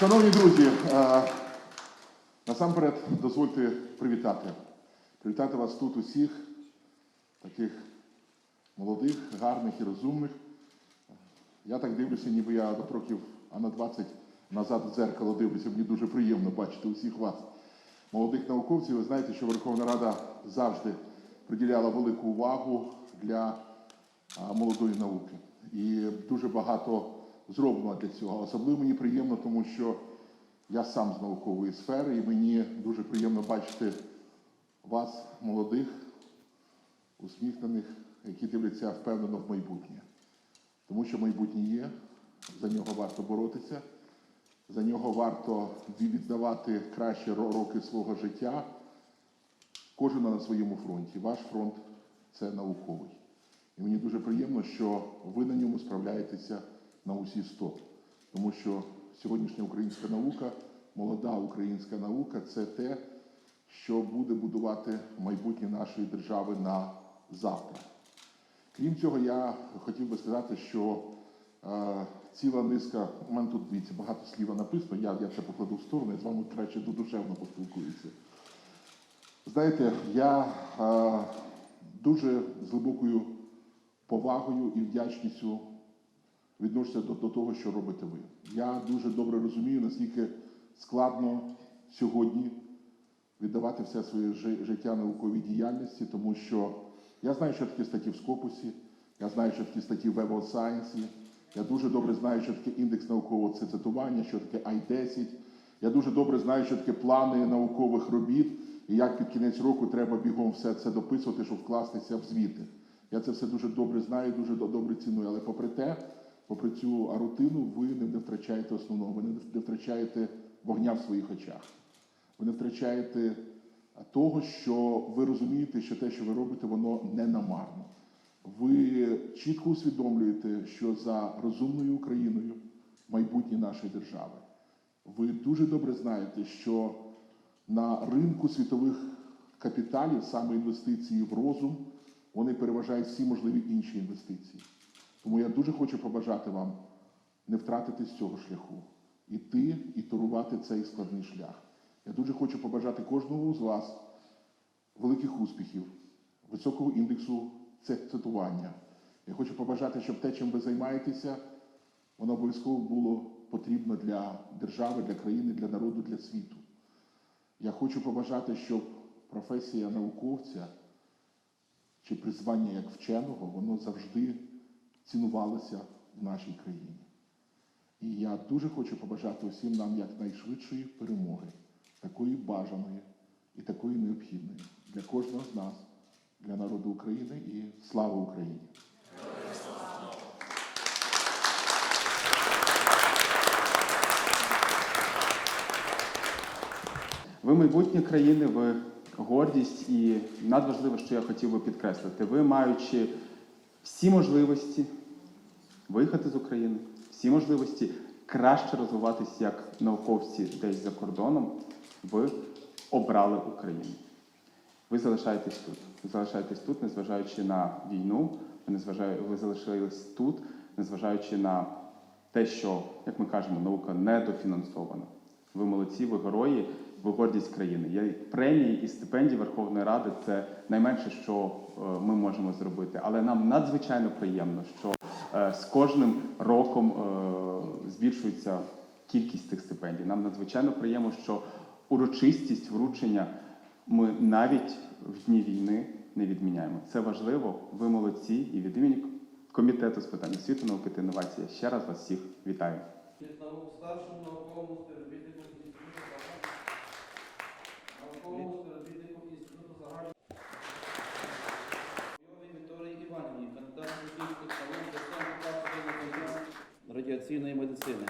Шановні друзі, е, насамперед дозвольте привітати. Привітати вас тут усіх, таких молодих, гарних і розумних. Я так дивлюся, ніби я років, а на 20 назад в дзеркало дивлюся. Мені дуже приємно бачити усіх вас. Молодих науковців, ви знаєте, що Верховна Рада завжди приділяла велику увагу для молодої науки. І дуже багато зроблено для цього. Особливо мені приємно, тому що я сам з наукової сфери, і мені дуже приємно бачити вас, молодих, усміхнених, які дивляться впевнено в майбутнє. Тому що майбутнє є, за нього варто боротися, за нього варто віддавати кращі роки свого життя. Кожен на своєму фронті. Ваш фронт це науковий. І мені дуже приємно, що ви на ньому справляєтеся на усі 100. Тому що сьогоднішня українська наука, молода українська наука це те, що буде будувати майбутнє нашої держави на завтра. Крім цього, я хотів би сказати, що е, ціла низка, у мене тут дивіться, багато сліва написано, я, я це покладу в сторону, я з вами краще душевно поспілкуюся. Знаєте, я е, дуже з глибокою повагою і вдячністю відношуся до, до того, що робите ви. Я дуже добре розумію, наскільки складно сьогодні віддавати все своє життя науковій діяльності, тому що я знаю, що таке статті в Скопусі, я знаю, що таке статті в Web of Science, я дуже добре знаю, що таке індекс наукового цитування, що таке I-10. Я дуже добре знаю, що таке плани наукових робіт, і як під кінець року треба бігом все це дописувати, щоб вкластися в звіти. Я це все дуже добре знаю, дуже добре ціную. Але попри те, попри цю рутину, ви не втрачаєте основного, ви не втрачаєте вогня в своїх очах. Ви не втрачаєте того, що ви розумієте, що те, що ви робите, воно не намарно. Ви чітко усвідомлюєте, що за розумною Україною майбутнє нашої держави. Ви дуже добре знаєте, що на ринку світових капіталів саме інвестиції в розум вони переважають всі можливі інші інвестиції. Тому я дуже хочу побажати вам не втратити з цього шляху, іти і турувати цей складний шлях. Я дуже хочу побажати кожному з вас великих успіхів, високого індексу цитування. Я хочу побажати, щоб те, чим ви займаєтеся, воно обов'язково було потрібно для держави, для країни, для народу, для світу. Я хочу побажати, щоб професія науковця чи призвання як вченого, воно завжди цінувалося в нашій країні. І я дуже хочу побажати усім нам якнайшвидшої перемоги, такої бажаної і такої необхідної для кожного з нас, для народу України і слава Україні! Ви майбутнє країни, ви гордість і надважливо, що я хотів би підкреслити, ви маючи всі можливості виїхати з України, всі можливості краще розвиватися як науковці десь за кордоном, ви обрали Україну. Ви залишаєтесь тут. Ви залишаєтесь тут, незважаючи на війну, ви, залишились тут, незважаючи на те, що, як ми кажемо, наука недофінансована. Ви молодці, ви герої, ви гордість країни. Є премії і стипендії Верховної Ради це найменше, що е, ми можемо зробити. Але нам надзвичайно приємно, що з кожним роком е, збільшується кількість цих стипендій. Нам надзвичайно приємно, що урочистість вручення ми навіть в дні війни не відміняємо. Це важливо. Ви молодці, і від імені комітету з питань освіти, науки та інновації ще раз вас всіх вітаю. Від старшому науковому радіаційної медицини.